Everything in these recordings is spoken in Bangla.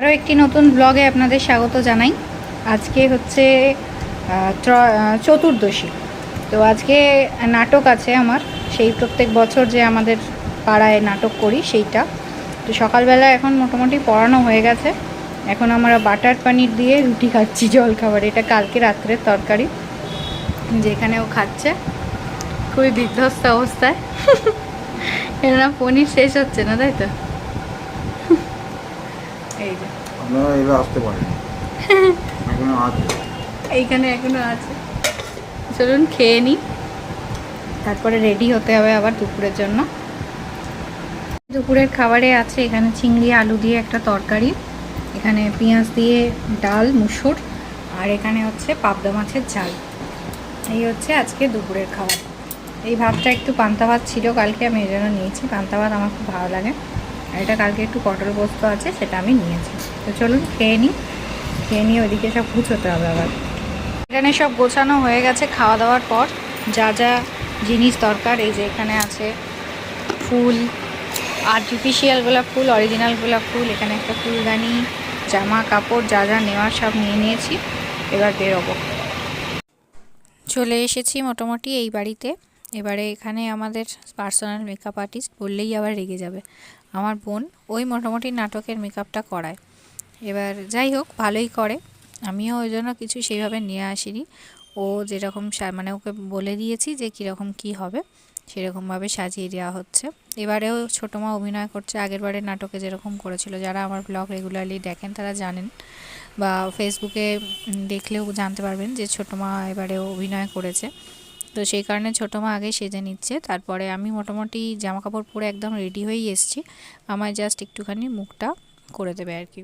আরও একটি নতুন ব্লগে আপনাদের স্বাগত জানাই। আজকে হচ্ছে চতুর্দশী। তো আজকে নাটক আছে আমার। সেই প্রত্যেক বছর যে আমাদের পাড়ায় নাটক করি সেইটা। তো সকালবেলা এখন মোটামুটি পড়ানো হয়ে গেছে। এখন আমরা বাটার পানির দিয়ে রুটি খাচ্ছি জল খাবার। এটা কালকে রাত্রের তরকারি, যেখানে ও খাচ্ছে। খুবই বিধ্বস্ত অবস্থায়। কেননা পনির শেষ হচ্ছে না, তাই তো? আপনারা এবার আসতে পারেন। এখনও আছে। এইখানে এখনও আছে। চলুন খেয়ে নিই। তারপরে রেডি হতে হবে আবার দুপুরের জন্য। দুপুরের খাবারে আছে এখানে চিংড়ি আলু দিয়ে একটা তরকারি। এখানে পেঁয়াজ দিয়ে ডাল মুসুর। আর এখানে হচ্ছে পাবদা মাছের ঝাল। এই হচ্ছে আজকে দুপুরের খাবার। এই ভাতটা একটু পান্তা ভাত ছিল কালকে আমি এই জন্য নিয়েছি। পান্তা ভাত আমার খুব ভালো লাগে। আর এটা কালকে একটু পটল পোস্ত আছে, সেটা আমি নিয়েছি। তো চলুন খেয়ে নিই। খেয়ে নিয়ে ওইদিকে সব গুছোতে হবে আবার। এখানে সব গোছানো হয়ে গেছে খাওয়া দাওয়ার পর। যা যা জিনিস দরকার, এই যে এখানে আছে ফুল আর্টিফিশিয়াল গোলাপ ফুল অরিজিনাল গোলাপ ফুল, এখানে একটা ফুলদানি, জামা, কাপড়, যা যা নেওয়ার সব নিয়ে নিয়েছি। এবার বেরোবো। চলে এসেছি মোটামুটি এই বাড়িতে। এবারে এখানে আমাদের পার্সোনাল মেকআপ আর্টিস্ট বললেই আবার রেগে যাবে। আমার বোন ওই মোটামুটি নাটকের মেকআপটা করায়। এবার যাই হোক, ভালোই করে। আমিও ওই জন্য কিছু সেইভাবে নিয়ে আসিনি। ও যেরকম মানে ওকে বলে দিয়েছি যে কীরকম কী হবে, সেরকমভাবে সাজিয়ে দেওয়া হচ্ছে। এবারেও ছোটো মা অভিনয় করছে, আগের বারের নাটকে যেরকম করেছিল। যারা আমার ব্লগ রেগুলারলি দেখেন তারা জানেন। বা ফেসবুকে দেখলেও জানতে পারবেন যে ছোটো মা এবারেও অভিনয় করেছে। তো সেই কারণে ছোটো মা আগে সেজে নিচ্ছে। তারপরে আমি মোটামুটি জামা কাপড় পরে একদম রেডি হয়েই এসেছি। আমার জাস্ট একটুখানি মুখটা করে দেবে আর কি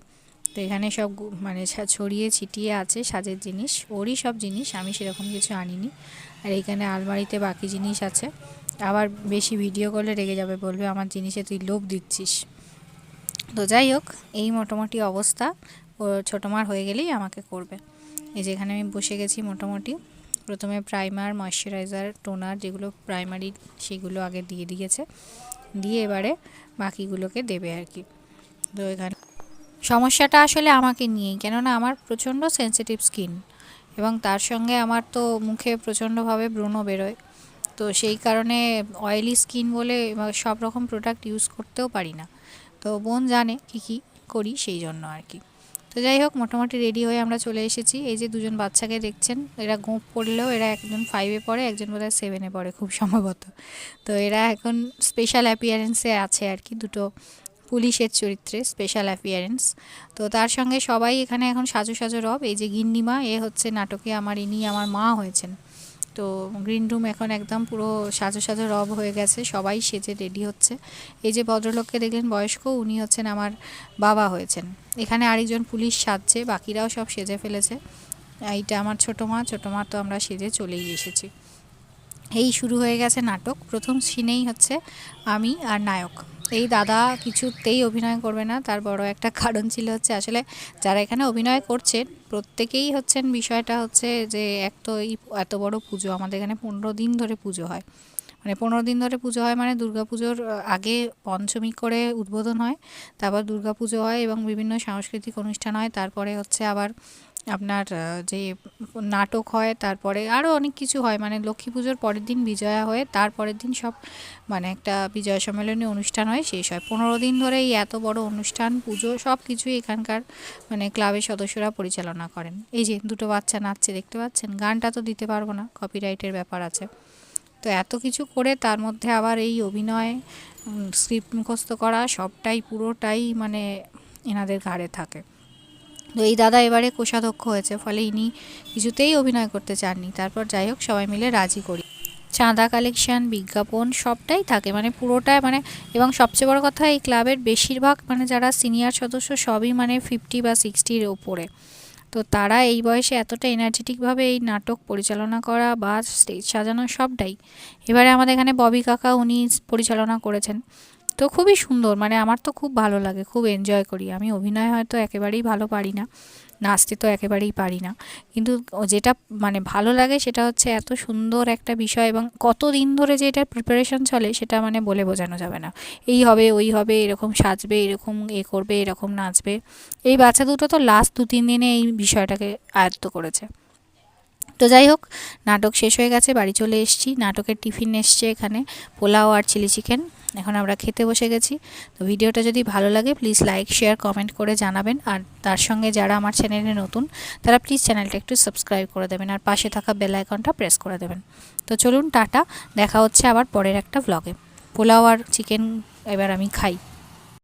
তো এখানে সব মানে ছড়িয়ে ছিটিয়ে আছে সাজের জিনিস। ওরই সব জিনিস, আমি সেরকম কিছু আনিনি। আর এইখানে আলমারিতে বাকি জিনিস আছে। আবার বেশি ভিডিও করলে রেগে যাবে বলবে, আমার জিনিসে তুই লোভ দিচ্ছিস। তো যাই হোক, এই মোটামুটি অবস্থা। ও, ছোটো মার হয়ে গেলেই আমাকে করবে। এই যে এখানে আমি বসে গেছি মোটামুটি। প্রথমে প্রাইমার ময়শ্চারাইজার টোনার যেগুলো প্রাইমারি সেগুলো আগে দিয়ে দিয়েছে। দিয়ে এবারে বাকিগুলোকে দেবে আর কি। তো এখানে সমস্যাটা আসলে আমাকে নিয়েই, কেননা আমার প্রচণ্ড সেনসিটিভ স্কিন এবং তার সঙ্গে আমার তো মুখে প্রচণ্ডভাবে ব্রণ বেরোয়। তো সেই কারণে অয়েলি স্কিন বলে সব রকম প্রোডাক্ট ইউজ করতেও পারি না। তো বোন জানে কী কী করি সেই জন্য আর কি। তো যাই হোক, মোটামুটি রেডি হয়ে আমরা চলে এসেছি। এই যে দুজন বাচ্চাকে দেখছেন, এরা গোঁপ পড়লেও এরা একজন ফাইভে পড়ে, একজন বোধ হয় সেভেনে পড়ে খুব সম্ভবত। তো এরা এখন স্পেশাল অ্যাপিয়ারেন্সে আছে আর কি, দুটো পুলিশের চরিত্রে স্পেশাল অ্যাপিয়ারেন্স তো তার সঙ্গে সবাই এখানে এখন সাজু সাজু রব। এই যে গিন্নিমা, এ হচ্ছে নাটকে আমার ইনি, আমার মা হয়েছেন। তো গ্রিন রুম এখন একদম পুরো সাজো সাজো রব হয়ে গেছে, সবাই সেজে রেডি হচ্ছে। এই যে ভদ্রলোককে দেখলেন বয়স্ক, উনি হচ্ছেন আমার বাবা হয়েছেন। এখানে আরেকজন পুলিশ সাজছে, বাকিরাও সব সেজে ফেলেছে। এইটা আমার ছোটো মা ছোটো মা তো আমরা সেজে চলেই এসেছি। এই শুরু হয়ে গেছে নাটক, প্রথম সিনেই হচ্ছে আমি আর নায়ক। এই দাদা কিছুতেই অভিনয় করবে না। তার বড় একটা কারণ ছিল হচ্ছে আসলে যারা এখানে অভিনয় করছেন, প্রত্যেকেই হচ্ছেন বিষয়টা হচ্ছে যে, এক তো এই এত বড় পুজো, আমাদের এখানে পনেরো দিন ধরে পুজো হয়। মানে পনেরো দিন ধরে পুজো হয় মানে দুর্গাপুজোর আগে পঞ্চমী করে উদ্বোধন হয়, তারপর দুর্গাপুজো হয় এবং বিভিন্ন সাংস্কৃতিক অনুষ্ঠান হয়, তারপরে হচ্ছে আবার আপনার যে নাটক হয়, তারপরে আরও অনেক কিছু হয় মানে লক্ষ্মী পুজোর পরের দিন বিজয়া হয়ে, তারপরের দিন সব মানে একটা বিজয় সম্মেলনী অনুষ্ঠান হয়, শেষ হয়। পনেরো দিন ধরে এই এত বড় অনুষ্ঠান, পুজো, সব কিছুই এখানকার মানে ক্লাবের সদস্যরা পরিচালনা করেন। এই যে দুটো বাচ্চা নাচছে, দেখতে পাচ্ছেন? গানটা তো দিতে পারব না কপিরাইটের ব্যাপার আছে। তো এত কিছু করে তার মধ্যে আবার এই অভিনয় স্ক্রিপ্ট মুখস্থ করা সবটাই পুরোটাই মানে এনাদের ঘাড়ে থাকে। তো এই দাদা এবারে কোষাধ্যক্ষ হয়েছে, ফলে ইনি কিছুতেই অভিনয় করতে চাননি। তারপর যাই হোক, সবাই মিলে রাজি করি। চাঁদা কালেকশন বিজ্ঞাপন সবটাই থাকে মানে পুরোটাই মানে এবং সবচেয়ে বড় কথা, এই ক্লাবের বেশিরভাগ মানে যারা সিনিয়র সদস্য সবই মানে ফিফটি বা সিক্সটির ওপরে। তো তারা এই বয়সে এতটা এনার্জেটিকভাবে এই নাটক পরিচালনা করা বা স্টেজ সাজানো সবটাই। এবারে আমাদের এখানে ববি কাকা উনি পরিচালনা করেছেন। তো খুবই সুন্দর মানে আমার তো খুব ভালো লাগে, খুব এনজয় করি। আমি অভিনয় হয়তো একেবারেই ভালো পারি না, নাচতে তো একেবারেই পারি না। কিন্তু যেটা মানে ভালো লাগে সেটা হচ্ছে এত সুন্দর একটা বিষয় এবং কত দিন ধরে যে এটার প্রিপারেশন চলে সেটা মানে বলে বোঝানো যাবে না। এই হবে, ওই হবে, এরকম সাজবে, এরকম এ করবে, এরকম নাচবে। এই বাচ্চা দুটো তো লাস্ট দু তিন দিনে এই বিষয়টাকে আয়ত্ত করেছে। তো যাই হোক, নাটক শেষ হয়ে গেছে, বাড়ি চলে এসেছি। নাটকের টিফিন এসছে এখানে, পোলাও আর চিলি চিকেন। এখন আমরা খেতে বসে গেছি। তো ভিডিওটা যদি ভালো লাগে প্লিজ লাইক শেয়ার কমেন্ট করে জানাবেন। আর তার সঙ্গে যারা আমার চ্যানেলে নতুন, তারা প্লিজ চ্যানেলটা একটু সাবস্ক্রাইব করে দেবেন। আর পাশে থাকা বেল আইকনটা প্রেস করে দেবেন। তো চলুন, টাটা। দেখা হচ্ছে আবার পরের একটা ভ্লগে পোলাও আর চিকেন এবার আমি খাই।